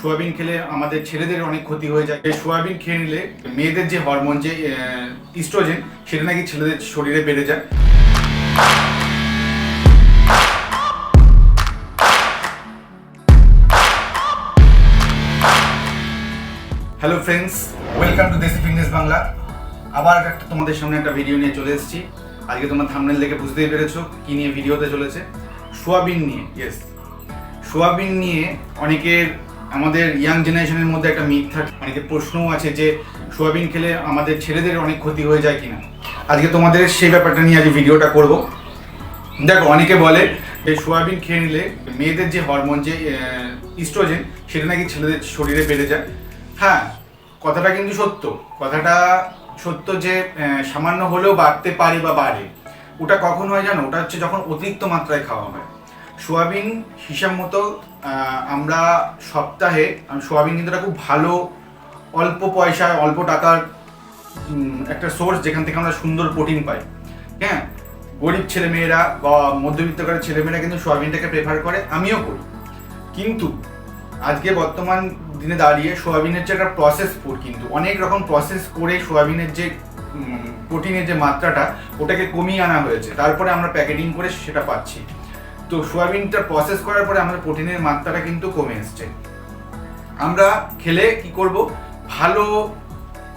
Soybean খেলে আমাদের ছেলেদের অনেক ক্ষতি হয়ে যায়। সোয়াবিন খেয়ে নিলে মেয়েদের যে হরমোন, যে ইস্ট্রোজেন, সেটা নাকি ছেলেদের শরীরে বেড়ে যায়। Hello friends welcome to Desi fitness Bangla আবার একটা তোমাদের সামনে একটা ভিডিও নিয়ে চলে এসেছি। আজকে তোমার থামনেল দেখে বুঝতেই পেরেছ কি নিয়ে ভিডিওতে চলেছে। সোয়াবিন নিয়ে ইয়েস সোয়াবিন নিয়ে অনেকের আমাদের ইয়াং জেনারেশনের মধ্যে একটা মিথ থাকে। অনেকের প্রশ্নও আছে যে সোয়াবিন খেলে আমাদের ছেলেদের অনেক ক্ষতি হয়ে যায় কিনা। আজকে তোমাদের সেই ব্যাপারটা নিয়ে আজ ভিডিওটা করব। দেখো, অনেকে বলে যে সোয়াবিন খেয়ে নিলে মেয়েদের যে হরমোন যে ইস্ট্রোজেন সেটা নাকি ছেলেদের শরীরে বেড়ে যায়। হ্যাঁ কথাটা কিন্তু সত্য। কথাটা সত্য যে সামান্য হলেও বাড়তে পারে বা বাড়ে। ওটা কখন হয় জানো? ওটা হচ্ছে যখন অতিরিক্ত মাত্রায় খাওয়া হয়। সোয়াবিন হিসাব মতো আমরা সপ্তাহে সোয়াবিন কিন্তু খুব ভালো, অল্প পয়সায় অল্প টাকার একটা সোর্স যেখান থেকে আমরা সুন্দর প্রোটিন পাই। হ্যাঁ? গরিব ছেলেমেয়েরা বা মধ্যবিত্তকারের ছেলেমেয়েরা কিন্তু সোয়াবিনটাকে প্রেফার করে, আমিও করি। কিন্তু আজকে বর্তমান দিনে দাঁড়িয়ে সোয়াবিনের যে একটা প্রসেস ফুড কিন্তু, অনেক রকম প্রসেস করে সোয়াবিনের যে প্রোটিনের যে মাত্রাটা, ওটাকে কমিয়ে আনা হয়েছে। তারপরে আমরা প্যাকেটিং করে সেটা পাচ্ছি। তো সোয়াবিনটা প্রসেস করার পরে আমাদের প্রোটিনের মাত্রাটা কিন্তু কমে এসছে আমরা খেলে কি করব? ভালো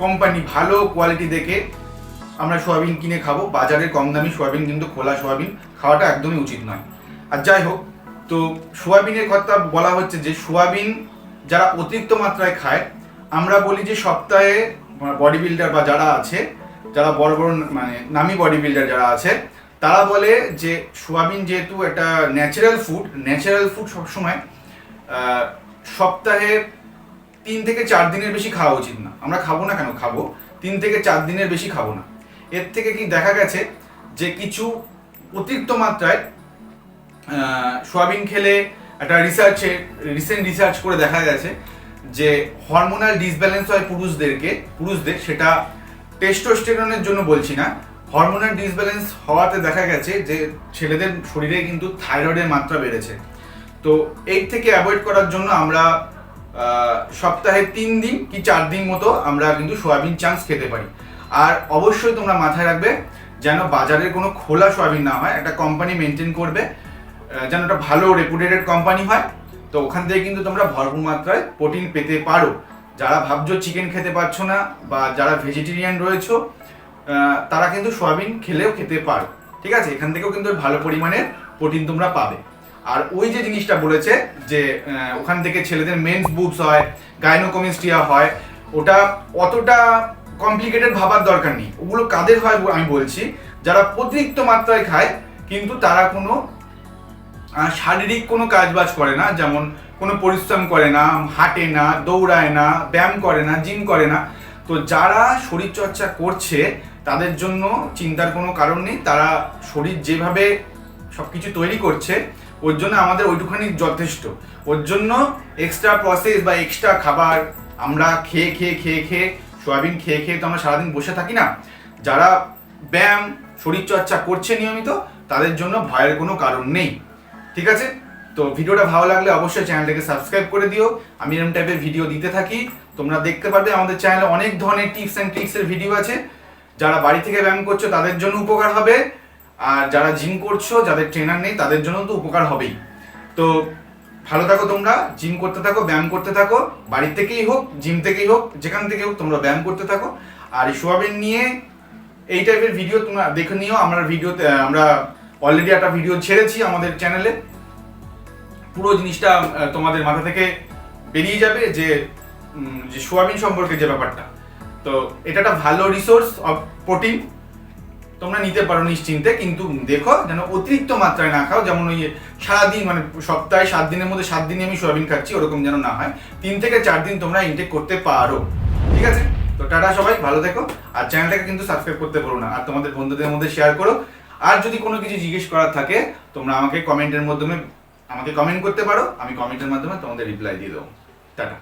কোম্পানি ভালো কোয়ালিটি দেখে আমরা সোয়াবিন কিনে খাব। বাজারে কম দামি সোয়াবিন কিন্তু খোলা সোয়াবিন খাওয়াটা একদমই উচিত নয়। আর যাই হোক, তো সোয়াবিনের কথা বলা হচ্ছে যে সোয়াবিন যারা অতিরিক্ত মাত্রায় খায়, আমরা বলি যে সপ্তাহে বডি বিল্ডার বা যারা আছে, যারা বড় বড় মানে নামি বডি বিল্ডার যারা আছে তারা বলে যে সোয়াবিন যেহেতু একটা ন্যাচারাল ফুড ন্যাচারাল ফুড সবসময় সপ্তাহে তিন থেকে চার দিনের বেশি খাওয়া উচিত না। আমরা খাব না কেন? খাব। তিন থেকে চার দিনের বেশি খাব না। এর থেকে কি দেখা গেছে যে কিছু অতিরিক্ত মাত্রায় সোয়াবিন খেলে একটা রিসার্চে রিসেন্ট রিসার্চ করে দেখা গেছে যে হরমোনাল ডিসব্যালেন্স হয় পুরুষদেরকে, পুরুষদের, সেটা টেস্টোস্টেরনের জন্য বলছি না হরমোনাল ডিসব্যালেন্স হওয়াতে দেখা গেছে যে ছেলেদের শরীরে কিন্তু থাইরয়েডের মাত্রা বেড়েছে। তো এই থেকে অ্যাভয়েড করার জন্য আমরা সপ্তাহে তিন দিন কি চার দিন মতো আমরা কিন্তু সোয়াবিন চান্স খেতে পারি। আর অবশ্যই তোমরা মাথায় রাখবে যেন বাজারের কোনো খোলা সোয়াবিন না হয়, একটা কোম্পানি মেনটেন করবে যেন একটা ভালো রেপুটেটেড কোম্পানি হয়। তো ওখান থেকে কিন্তু তোমরা ভরপুর মাত্রায় প্রোটিন পেতে পারো। যারা ভাবছ চিকেন খেতে পারছ না বা যারা ভেজিটেরিয়ান রয়েছো তারা কিন্তু সোয়াবিন খেলেও খেতে পারো। ঠিক আছে? এখান থেকেও কিন্তু ভালো পরিমাণের প্রোটিন তোমরা পাবে। আর ওই যে জিনিসটা বলেছে যে ওখান থেকে ছেলেদের মেন্স বুবস হয় গাইনোকমিস্ট্রিয়া হয়, ওটা অতটা কমপ্লিকেটেড ভাবার দরকার নেই। ওগুলো কাদের হয় আমি বলছি, যারা অতিরিক্ত মাত্রায় খায়, কিন্তু তারা কোনো শারীরিক কোনো কাজ বাজ করে না, যেমন কোনো পরিশ্রম করে না, হাঁটে না, দৌড়ায় না, ব্যায়াম করে না জিম করে না। তো যারা শরীরচর্চা করছে তাদের জন্য চিন্তার কোনো কারণ নেই। তারা শরীর যেভাবে সব কিছু তৈরি করছে, ওর জন্য আমাদের ওইটুখানি যথেষ্ট। ওর জন্য এক্সট্রা প্রসেস বা এক্সট্রা খাবার আমরা খেয়ে খেয়ে খেয়ে খেয়ে, সয়াবিন খেয়ে খেয়ে তো আমরা সারাদিন বসে থাকি না। যারা ব্যায়াম, শরীরচর্চা করছে নিয়মিত, তাদের জন্য ভয়ের কোনো কারণ নেই। ঠিক আছে? তো ভিডিওটা ভালো লাগলে অবশ্যই চ্যানেলটাকে সাবস্ক্রাইব করে দিও। আমি এরকম টাইপের ভিডিও দিতে থাকি। তোমরা দেখতে পারবে আমাদের চ্যানেলে অনেক ধরনের টিপস অ্যান্ড ট্রিক্সের ভিডিও আছে। যারা বাড়ি থেকে ব্যায়াম করছ, তাদের জন্য উপকার হবে। আর যারা জিম করছ, যাদের ট্রেনার নেই, তাদের জন্য তো উপকার হবেই। তো ভালো থাকো তোমরা, জিম করতে থাকো, ব্যায়াম করতে থাকো। বাড়ি থেকেই হোক, জিম থেকেই হোক, যেখান থেকে হোক তোমরা ব্যায়াম করতে থাকো। আর সোয়াবিন নিয়ে এই টাইপের ভিডিও তোমরা দেখে নিও। আমরা ভিডিওতে আমরা অলরেডি একটা ভিডিও ছেড়েছি আমাদের চ্যানেলে পুরো জিনিসটা তোমাদের মাথা থেকে বেরিয়ে যাবে যে যে সোয়াবিন সম্পর্কে যে ব্যাপারটা। তো এটা একটা ভালো রিসোর্স অফ প্রোটিন তোমরা নিতে পারো নিশ্চিন্তে, কিন্তু দেখো যেন অতিরিক্ত মাত্রায় না খাও। যেমন ওই সারাদিন মানে সপ্তাহে সাত দিনের মধ্যে সাত দিনে আমি সোয়াবিন খাচ্ছি, ওরকম যেন না হয়। তিন থেকে চার দিন তোমরা ইনটেক করতে পারো। ঠিক আছে? তো টাটা সবাই, ভালো থেকো। আর চ্যানেলটাকে কিন্তু সাবস্ক্রাইব করতে পারো না। আর তোমাদের বন্ধুদের মধ্যে শেয়ার করো। আর যদি কোনো কিছু জিজ্ঞেস করার থাকে, তোমরা আমাকে কমেন্টের মাধ্যমে, আমাকে কমেন্ট করতে পারো। আমি কমেন্টের মাধ্যমে তোমাদের রিপ্লাই দিয়ে দেবো। টাটা।